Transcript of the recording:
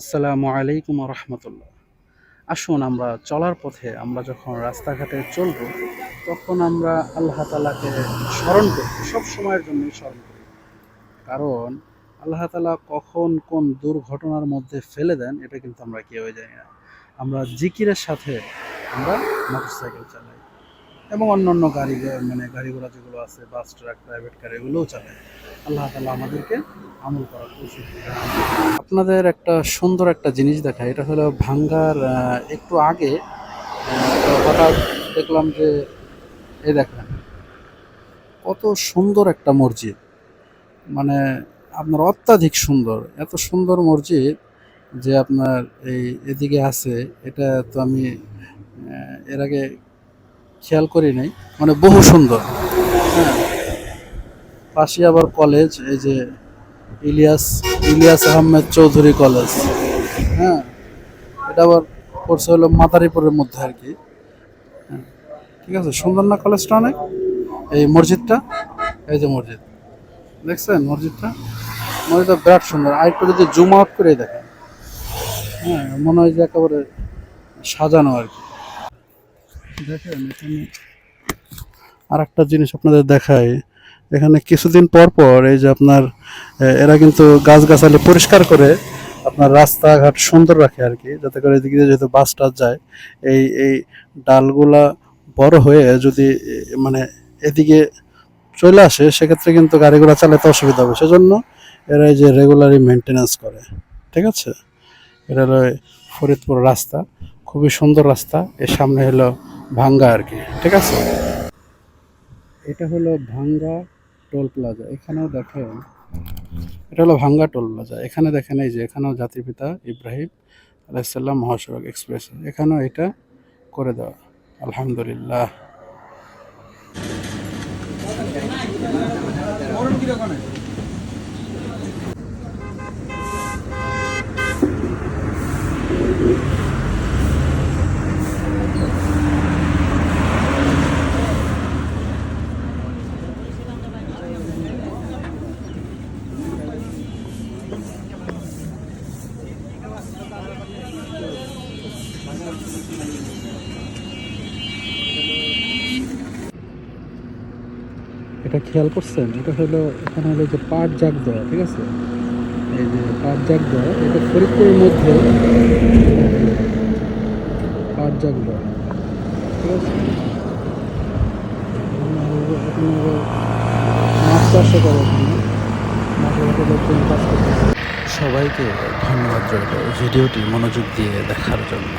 আসসালামু আলাইকুম রহমতুল্লাহ আসুন আমরা চলার পথে আমরা যখন রাস্তাঘাটে চলব, তখন আমরা আল্লাহ তালাকে স্মরণ করি, সব সময়ের জন্যই স্মরণ করি। কারণ আল্লাহ তালা কখন কোন দুর্ঘটনার মধ্যে ফেলে দেন, এটা কিন্তু আমরা কেউই জানি না। আমরা জিকিরের সাথে আমরা মোটরসাইকেল চালাই। এবং অন্যান্য গাড়ি মানে গাড়ি ঘোড়া যেগুলো আছে বাস ট্রাক প্রাইভেট কার এগুলোও চালাই আল্লাহ তালা আমাদেরকে আমল করার উচিত আপনাদের একটা সুন্দর একটা জিনিস দেখা এটা হলো ভাঙ্গার একটু আগে হঠাৎ দেখলাম যে, এ দেখেন, কত সুন্দর একটা মসজিদ। মানে আপনার অত্যাধিক সুন্দর, এত সুন্দর মসজিদ যে আপনার এই এদিকে আছে, এটা তো আমি এর আগে খেয়াল করি নাই। মানে বহু সুন্দর। হ্যাঁ। পাশে আবার কলেজ এই যে ইলিয়াস ইলিয়াস আহমেদ চৌধুরী কলেজ হ্যাঁ। এটা আবার পড়ছে হলো মাদারীপুরের মধ্যে আর কি। হ্যাঁ। ঠিক আছে, সুন্দর না কলেজটা অনেক? এই মসজিদটা? এই যে মসজিদ। দেখছেন মসজিদটা? মসজিদটা বিরাট সুন্দর। আর একটু যদি জুম আউট করে দেখেন। হ্যাঁ মনে হয় যে একেবারে সাজানো আর কি। দেখেন আর একটা জিনিস আপনাদের দেখায় এখানে কিছুদিন পর পর এই যে আপনার এরা কিন্তু গাছগাছালি পরিষ্কার করে আপনার রাস্তাঘাট সুন্দর রাখে আর কি, যাতে করে এদিকে যেহেতু বাস টাস যায়, এই এই ডালগুলা বড় হয়ে যদি মানে এদিকে চলে আসে, সেক্ষেত্রে কিন্তু গাড়ি ঘোড়া চালাতে অসুবিধা হবে। সেজন্য এরা এই যে রেগুলারই মেনটেনেন্স করে, ঠিক আছে? এটা হলো ফরিদপুর রাস্তা, খুবই সুন্দর রাস্তা। এর সামনে হলো ভাঙ্গা আর কি ঠিক আছে? এটা হলো ভাঙ্গা টোল প্লাজা এখানেও দেখেন। এটা হলো ভাঙ্গা টোল প্লাজা এখানে দেখেন এই যে এখানেও জাতির পিতা ইব্রাহিম আলাইসাল্লাম মহাসড়ক এক্সপ্রেস এখানেও এটা করে দেওয়া আলহামদুলিল্লাহ। এটা খেয়াল করছেন? এটা হলো এখানে হলো যে পাট জাগ দেওয়া, ঠিক আছে? এই যে পাট জাগ দেওয়া, এটা ফরিদপুরের মধ্যে পাট জাগ দেওয়া, ঠিক আছে? মাছ সবাইকে ধন্যবাদ রইল ভিডিওটি মনোযোগ দিয়ে দেখার জন্য।